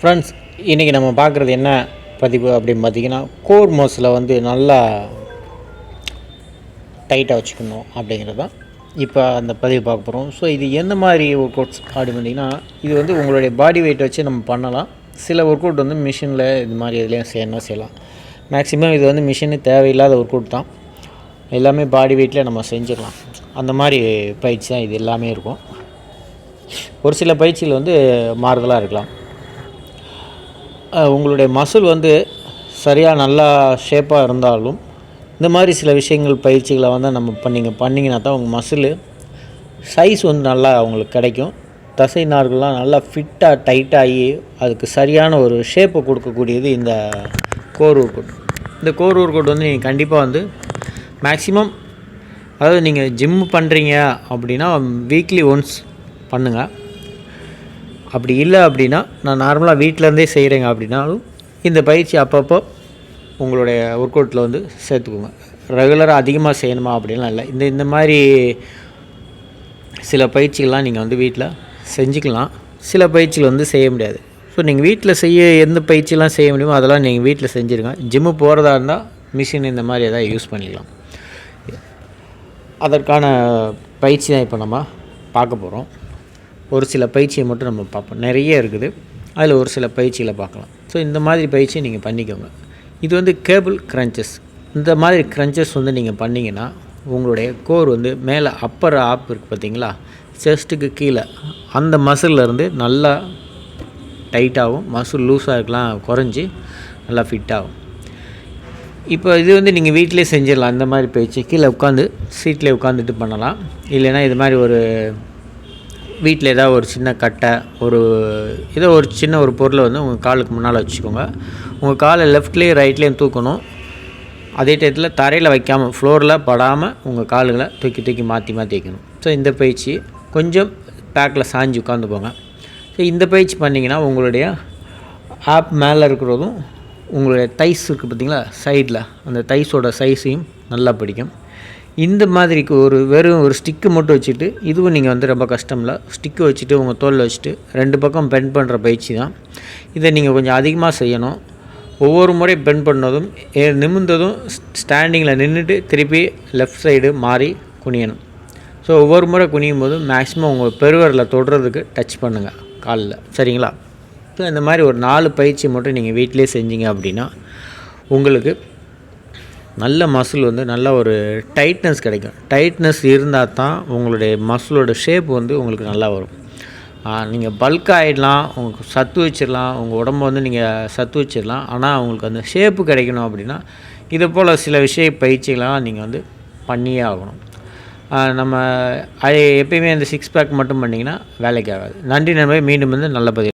Friends இன்றைக்கி நம்ம பார்க்குறது என்ன பதிவு அப்படின்னு பார்த்தீங்கன்னா கோர் மோஸில் வந்து நல்லா டைட்டாக வச்சுக்கணும் அப்படிங்கிறது தான். இப்போ அந்த பதிவு பார்க்க போகிறோம் ஸோ இது எந்த மாதிரி ஒர்க் அவுட்ஸ் அப்படின்னு பார்த்தீங்கன்னா இது வந்து உங்களுடைய பாடி வெயிட் வச்சு நம்ம பண்ணலாம். சில ஒர்க் அவுட் வந்து மிஷினில் இது மாதிரி இதுலேயும் செய்யணும் செய்யலாம். மேக்ஸிமம் இது வந்து மிஷினு தேவையில்லாத ஒர்க் அவுட் தான். எல்லாமே பாடி வெயிட்டில் நம்ம செஞ்சிடலாம். அந்த மாதிரி பயிற்சி தான் இது எல்லாமே இருக்கும். ஒரு சில பயிற்சிகள் வந்து மாறுதலாக இருக்கலாம். உங்களுடைய மசில் வந்து சரியாக நல்லா ஷேப்பாக இருந்தாலும் இந்த மாதிரி சில விஷயங்கள் பயிற்சிகளை வந்து நம்ம பண்ணிங்க பண்ணிங்கன்னா தான் உங்கள் மசில் சைஸ் வந்து நல்லா அவங்களுக்கு கிடைக்கும். தசை நார்கள்லாம் நல்லா ஃபிட்டாக டைட்டாகி அதுக்கு சரியான ஒரு ஷேப்பை கொடுக்கக்கூடியது இந்த கோர் ஒர்க்கவுட் இந்த கோர் ஒர்க்கவுட் வந்து நீங்கள் கண்டிப்பாக வந்து மேக்ஸிமம் அதாவது நீங்கள் ஜிம் பண்ணுறீங்க அப்படின்னா வீக்லி ஒன்ஸ் பண்ணுங்கள் அப்படி இல்லை அப்படின்னா நான் நார்மலாக வீட்டிலேருந்தே செய்கிறேங்க அப்படின்னாலும் இந்த பயிற்சி அப்பப்போ உங்களுடைய ஒர்க் அவுட்டில் வந்து சேர்த்துக்கோங்க. ரெகுலராக அதிகமாக செய்யணுமா அப்படின்லாம் இல்லை. இந்த இந்த மாதிரி சில பயிற்சிகள்லாம் நீங்கள் வந்து வீட்டில் செஞ்சுக்கலாம். சில பயிற்சிகள் வந்து செய்ய முடியாது. ஸோ நீங்கள் வீட்டில் செய்ய எந்த பயிற்சிலாம் செய்ய முடியுமோ அதெல்லாம் நீங்கள் வீட்டில் செஞ்சுருங்க. ஜிம்மு போகிறதா இருந்தால் மிஷின் இந்த மாதிரி எதாவது யூஸ் பண்ணிக்கலாம். அதற்கான பயிற்சி தான் இப்போ நம்ம பார்க்க போகிறோம் ஒரு சில பயிற்சியை மட்டும் நம்ம பார்ப்போம். நிறைய இருக்குது. அதில் ஒரு சில பயிற்சிகளை பார்க்கலாம். ஸோ இந்த மாதிரி பயிற்சியை நீங்கள் பண்ணிக்கோங்க. இது வந்து கேபிள் க்ரன்ச்சஸ். இந்த மாதிரி க்ரன்ச்சஸ் வந்து நீங்கள் பண்ணிங்கன்னா உங்களுடைய கோர் வந்து மேலே அப்பர் ஆப் இருக்குது பார்த்தீங்களா? செஸ்ட்டுக்கு கீழே. அந்த மசிலிருந்து இருந்து நல்லா டைட்டாகும் மசில் லூஸாக இருக்கலாம் குறைஞ்சி நல்லா ஃபிட்டாகும் இப்போ இது வந்து நீங்கள் வீட்டிலே செஞ்சிடலாம். இந்த மாதிரி பயிற்சி. கீழே உட்காந்து சீட்லேயே உட்காந்துட்டு பண்ணலாம். இல்லைன்னா இது மாதிரி ஒரு வீட்டில் ஏதாவது ஒரு சின்ன கட்டை ஒரு ஏதோ ஒரு சின்ன ஒரு பொருளை வந்து உங்கள் காலுக்கு முன்னால் வச்சுக்கோங்க. உங்கள் காலை லெஃப்ட்லேயும் ரைட்லேயும் தூக்கணும். அதே டயத்தில் தரையில் வைக்காமல் ஃப்ளோரில் படாமல் உங்கள் காலுகளை தூக்கி தூக்கி மாற்றி மாற்றி வைக்கணும். ஸோ இந்த பயிற்சி கொஞ்சம் பேக்கில் சாஞ்சு போங்க. ஸோ இந்த பயிற்சி பண்ணிங்கன்னா உங்களுடைய ஆப் மேலே இருக்கிறதும் உங்களுடைய தைஸ் இருக்குது பார்த்தீங்களா சைடில் அந்த தைஸோட சைஸையும் நல்லா பிடிக்கும். இந்த மாதிரிக்கு ஒரு வெறும் ஒரு ஸ்டிக்கு மட்டும் வச்சுட்டு இதுவும் நீங்கள் வந்து ரொம்ப கஷ்டம் இல்லை ஸ்டிக்கு வச்சுட்டு உங்கள் தோலில் வச்சுட்டு ரெண்டு பக்கம் பெண்ட் பண்ணுற பயிற்சி தான். இதை நீங்கள் கொஞ்சம் அதிகமாக செய்யணும். ஒவ்வொரு முறை பெண்ட் பண்ணதும் ஏ நிமிர்ந்ததும் ஸ்டாண்டிங்கில் நின்றுட்டு திருப்பி லெஃப்ட் சைடு மாறி குனியணும். ஸோ ஒவ்வொரு முறை குனியும் போதும் மேக்ஸிமம் உங்கள் பெருவரில் தொடுறதுக்கு டச் பண்ணுங்கள் காலில். சரிங்களா? ஸோ இந்த மாதிரி ஒரு நாலு பயிற்சி மட்டும் நீங்கள் வீட்டிலே செஞ்சீங்க அப்படின்னா உங்களுக்கு நல்ல மசில் வந்து நல்ல ஒரு டைட்னஸ் கிடைக்கும். டைட்னஸ் இருந்தால் தான் உங்களுடைய மசிலோட ஷேப் வந்து உங்களுக்கு நல்லா வரும். நீங்கள் பல்க் ஆகிடலாம் உங்களுக்கு சத்து வச்சிடலாம் உங்கள் உடம்ப வந்து நீங்கள் சத்து வச்சிடலாம். ஆனால் உங்களுக்கு அந்த ஷேப்பு கிடைக்கணும் அப்படின்னா இது போல் சில விஷய பயிற்சிகளாக நீங்கள் வந்து பண்ணியே ஆகணும். நம்ம எப்பயுமே அந்த சிக்ஸ் பேக் மட்டும் பண்ணிங்கன்னா வேலைக்கு ஆகாது. நன்றி நண்பர் மீண்டும் வந்து நல்ல பதில்